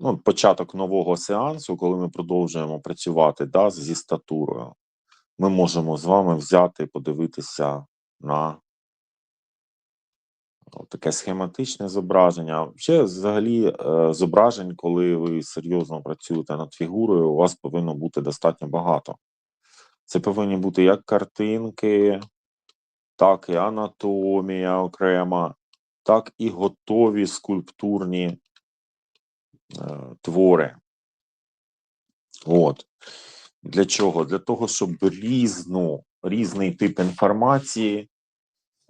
ну, початок нового сеансу, коли ми продовжуємо працювати да, зі статурою, ми можемо з вами взяти і подивитися на таке схематичне зображення. Ще взагалі е, зображень, коли ви серйозно працюєте над фігурою, у вас повинно бути достатньо багато. Це повинні бути як картинки, так і анатомія окрема, так і готові скульптурні твори. От. Для чого? Для того, щоб різну, різний тип інформації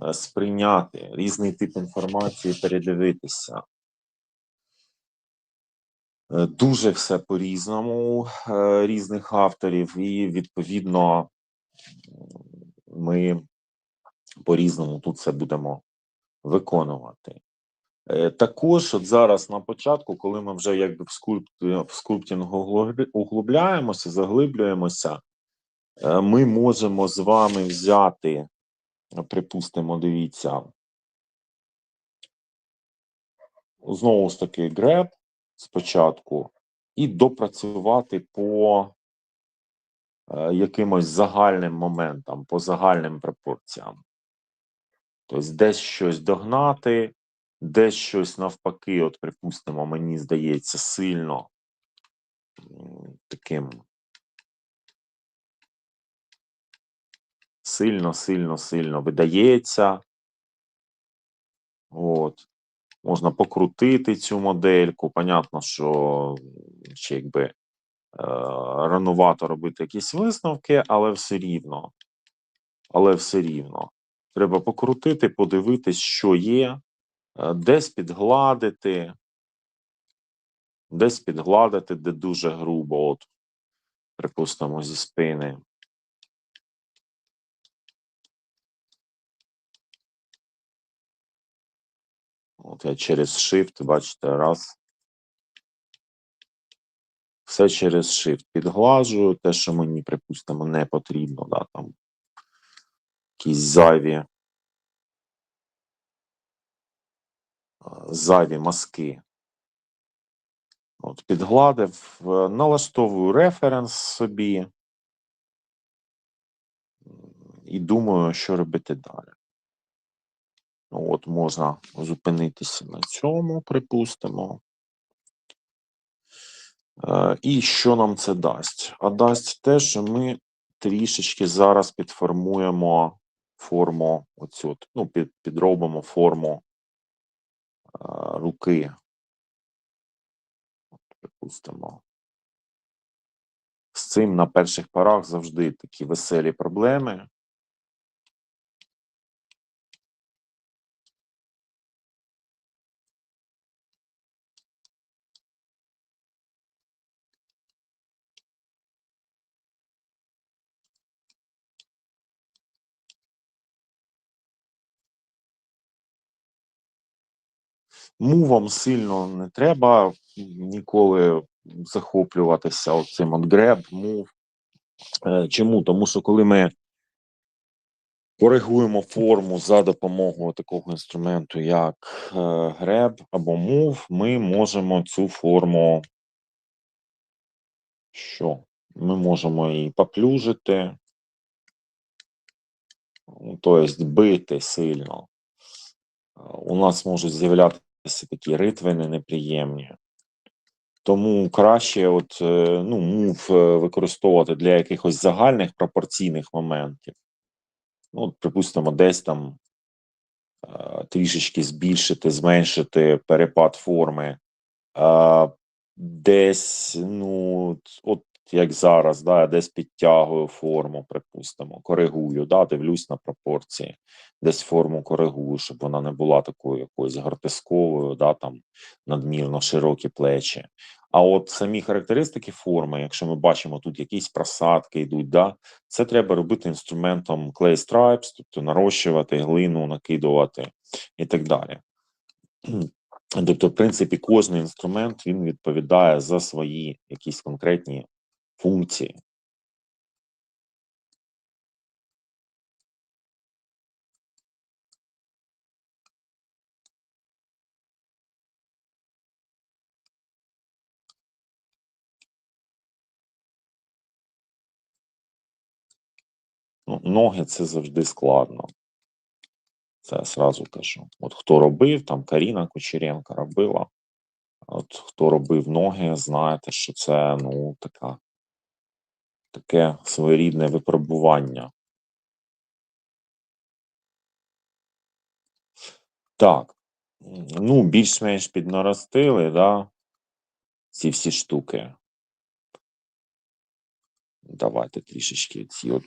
е, сприйняти, різний тип інформації передивитися. Е, Дуже все по-різному е, різних авторів, і відповідно ми по-різному тут це будемо виконувати. Е, Також от зараз на початку, коли ми вже якби в скульп... в скульптингу углубля- углубляємося, заглиблюємося, е, ми можемо з вами взяти, е, припустимо, дивіться, знову ж таки греб спочатку і допрацювати по е, якимось загальним моментам, по загальним пропорціям. Тобто десь щось догнати, десь щось навпаки, от припустимо, мені здається, сильно таким сильно, сильно, сильно видається. От. Можна покрутити цю модельку. Понятно, що ще якби е, ранувато робити якісь висновки, але все рівно. Але все рівно. Треба покрутити, подивитись, що є, десь підгладити, десь підгладити, де дуже грубо, от, припустимо, зі спини. От я через Shift, бачите, раз. Все через Shift підглажую, те, що мені, припустимо, не потрібно, да, там якісь зайві, зайві мазки. От, підгладив, е, налаштовую референс собі і думаю, що робити далі. Ну, от можна зупинитися на цьому, припустимо. Е, І що нам це дасть? А дасть те, що ми трішечки зараз підформуємо форму, оцю, ну, під, підробимо форму руки. От, Припустимо. З цим на перших порах завжди такі веселі проблеми. Мувом сильно не треба ніколи захоплюватися цим от греб, мув. Чому? Тому що коли ми коригуємо форму за допомогою такого інструменту, як греб або мув, ми можемо цю форму. Що? Ми можемо її поплюжити, тобто бити сильно. Е, У нас можуть з'являтися такі ритвини неприємні. Тому краще, от, е, ну, мув е, використовувати для якихось загальних пропорційних моментів. Ну, от, припустимо, десь там е, трішечки збільшити, зменшити перепад форми. Десь, ну, от як зараз, да, я десь підтягую форму, припустимо, коригую, да, дивлюсь на пропорції, десь форму коригую, щоб вона не була такою якоюсь гротесковою, да, там надмірно широкі плечі. А от самі характеристики форми, якщо ми бачимо тут якісь просадки йдуть, да, це треба робити інструментом Clay Stripes, тобто нарощувати глину, накидувати і так далі. Тобто, в принципі, кожен інструмент він відповідає за свої якісь конкретні функції. Ну, ноги це завжди складно. Це я сразу кажу. От хто робив, там Каріна Кучеренко робила. От хто робив ноги, знаєте, що це ну така, таке своєрідне випробування. Так. Ну, більш-менш піднаростили, да, ці всі штуки. Давайте трішечки ці от.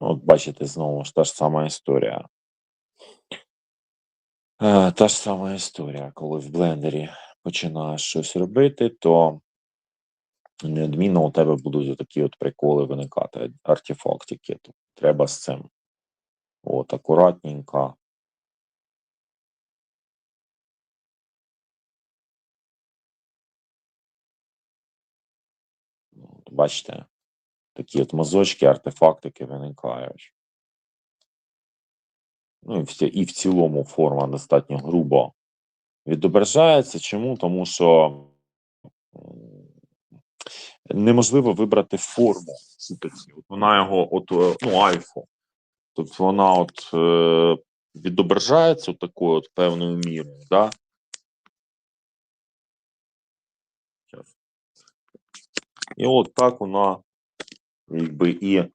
От бачите, знову ж та ж сама історія. Е, та ж сама історія, коли в блендері починаєш щось робити, то неодмінно у тебе будуть такі от приколи виникати, артефактики. Треба з цим. От, акуратненько. От, бачите, такі от мазочки, артефактики виникають. Ну і в, цілому форма достатньо грубо відображається. Чому? Тому що неможливо вибрати форму. От вона його, от, е, ну, альфу. Тобто вона от е, відображається такою от певною мірою, да? І от так вона якби і е,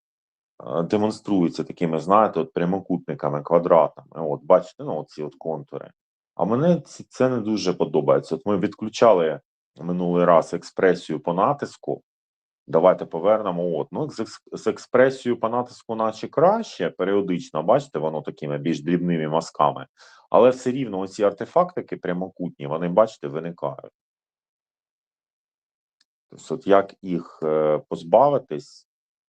демонструється такими, знаєте, от прямокутниками, квадратами. От, бачите, ну, оці от контури. А мене ці- це не дуже подобається. От ми відключали минулий раз експресію по натиску. Давайте повернемо. От, ну, з, з експресією по натиску, наче краще, періодично, бачите, воно такими більш дрібними мазками. Але все рівно оці артефактики прямокутні, вони, бачите, виникають. Тобто, от як їх е, позбавитись,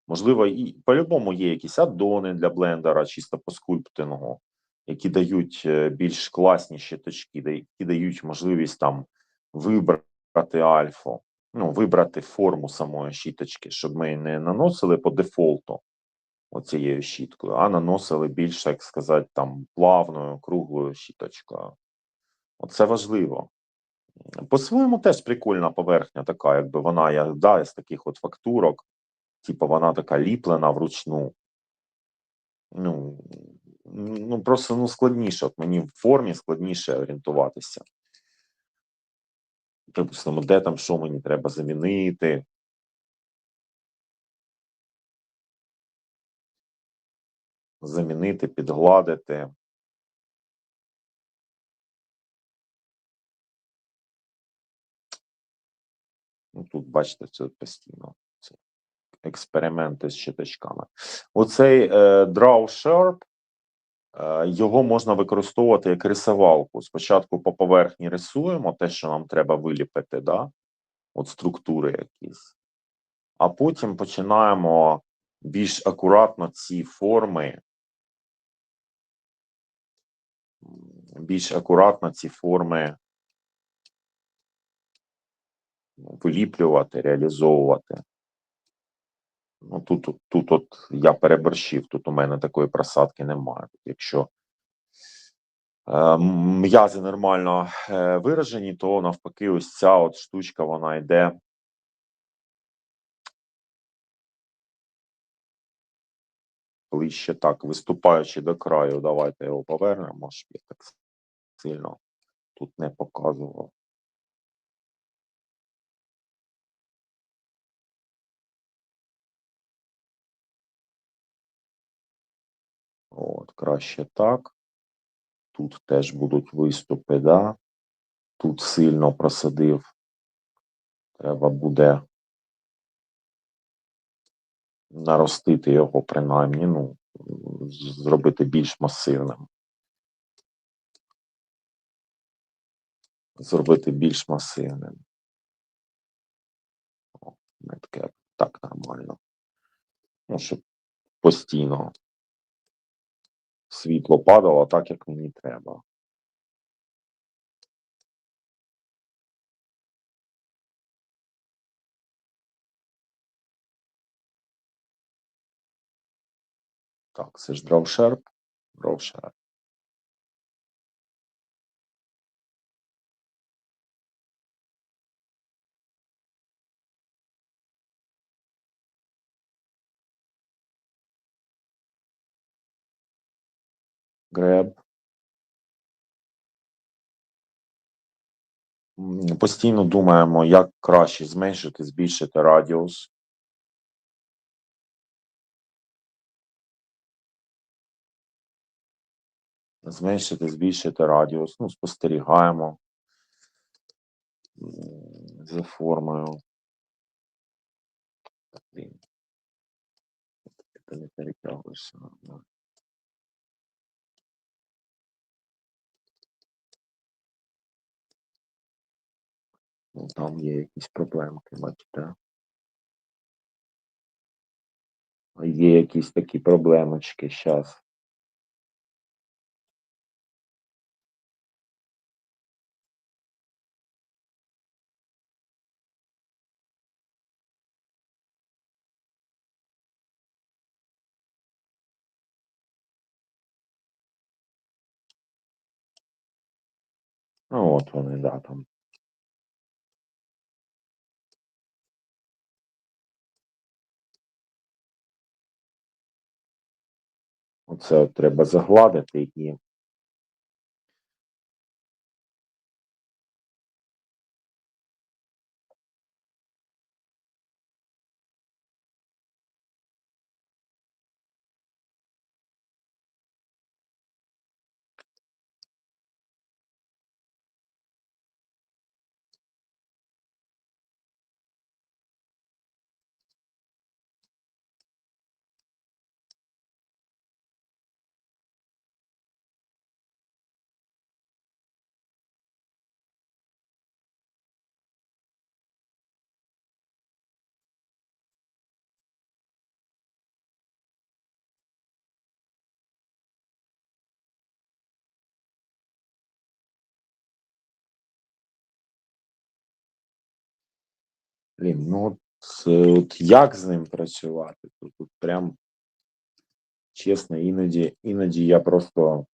можливо, і по-любому є якісь аддони для блендера, чисто по скульптингу, які дають е, більш класні щиточки, да- які дають можливість там вибрати альфу, ну, вибрати форму самої щіточки, щоб ми не наносили по дефолту оцією щіткою, а наносили більш, як сказати, там плавною, круглою щіточкою. Оце важливо. По-своєму теж прикольна поверхня така, якби вона як да, з таких от фактурок, типу вона така ліплена вручну. Ну, ну просто ну, складніше. От мені в формі складніше орієнтуватися. Припустимо, де там що мені треба замінити. Замінити, підгладити. Ну, тут, бачите, це постійно. Експерименти з щиточками. Оцей е, Draw Sharp, е, його можна використовувати як рисувалку. Спочатку по поверхні рисуємо те, що нам треба виліпити, да? от структури якісь. А потім починаємо більш акуратно ці форми, більш акуратно ці форми ну, виліплювати, реалізовувати. Ну, тут, тут, от я переборщив, тут у мене такої просадки немає. Якщо е, м'язи нормально е, виражені, то навпаки, ось ця от штучка вона йде. Ближче так, виступаючи до краю, давайте його повернемо, щоб я так сильно тут не показував. От, краще так. Тут теж будуть виступи, да. Тут сильно просадив. Треба буде наростити його принаймні, ну, зробити більш масивним. зробити більш масивним. О, таке так нормально. Ну, щоб постійно світло падало так, як мені треба. Так, це ж дровшерп. Дровшерп. Греб. Постійно думаємо, як краще зменшити, збільшити радіус. Зменшити, збільшити радіус. Ну, спостерігаємо за формою. Ти не перетягуєшся. Ну, там є якісь проблемки, бачите. Є якісь такі проблемочки зараз. Ну, от вони, да, там. От треба загладити і Блін, ну от, е, от як з ним працювати? Тут, тут прям чесно, іноді, іноді я просто.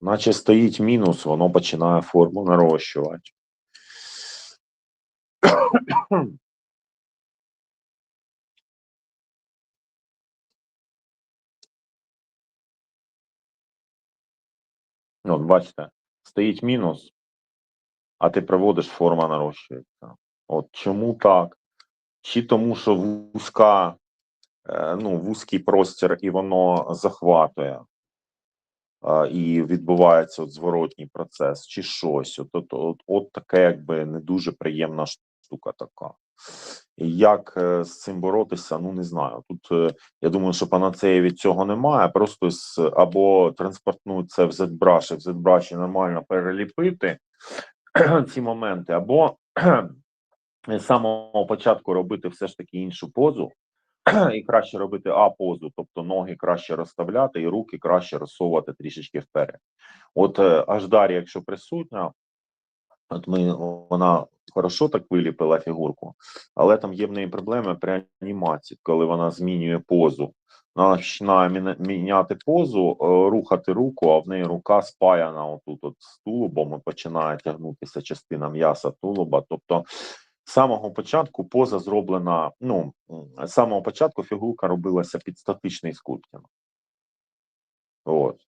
Наче стоїть мінус, воно починає форму нарощувати. От, бачите, стоїть мінус, а ти проводиш, форма нарощується. От чому так? Чи тому, що вузька, е, ну, вузький простір і воно захватує, і відбувається от зворотній процес, чи щось. От, от, от, от таке, якби не дуже приємна штука така. І як е, з цим боротися, ну не знаю. Тут е, я думаю, що панацеї від цього немає. Просто з або транспортнути це в Z-Brush, і в Z-Brush нормально переліпити ці моменти, або з самого початку робити все ж таки іншу позу, і краще робити А-позу, тобто ноги краще розставляти, і руки краще розсовувати трішечки вперед. От е, Аждарі, якщо присутня, от ми вона хорошо так виліпила фігурку, але там є в неї проблеми при анімації, коли вона змінює позу. Починає міняти позу, е, рухати руку, а в неї рука спаяна отут от з тулубом і починає тягнутися частина м'яса тулуба. Тобто з самого початку поза зроблена. Ну з самого початку фігурка робилася під статичний скульптинг. От.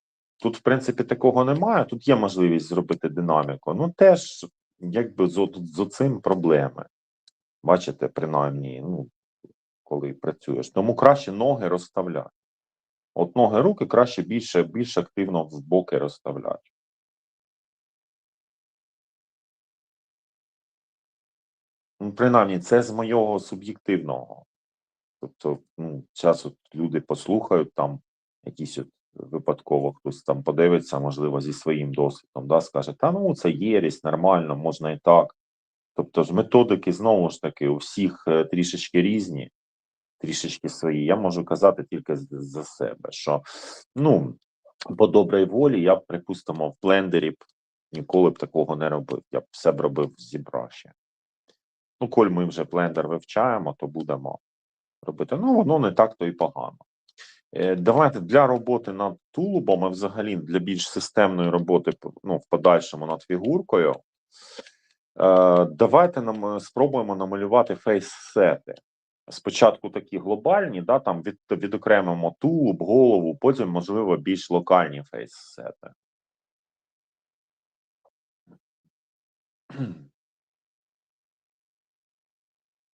Тут, в принципі, такого немає. Тут є можливість зробити динаміку. Ну, теж, якби з, з оцим проблеми. Бачите, принаймні, ну, коли працюєш. Тому краще ноги розставляти. От ноги руки краще більше, більш активно в боки розставляти. Ну, принаймні, це з моєго суб'єктивного. Тобто, ну, зараз от люди послухають там якісь от випадково хтось там подивиться, можливо, зі своїм досвідом, да, скаже, та ну це єрість, нормально, можна і так. Тобто ж методики знову ж таки у всіх е, трішечки різні, трішечки свої. Я можу казати тільки за себе, що ну по добрій волі я б, припустимо, в блендері б ніколи б такого не робив. Я б все б робив з ZBrush. Ну, коль ми вже блендер вивчаємо, то будемо робити. Ну, воно не так то і погано. Е, Давайте для роботи над тулубом, і взагалі для більш системної роботи ну, в подальшому над фігуркою. Е, давайте нам е, спробуємо намалювати фейс-сети. Спочатку такі глобальні, да, там від, відокремимо тулуб, голову, потім, можливо, більш локальні фейс-сети.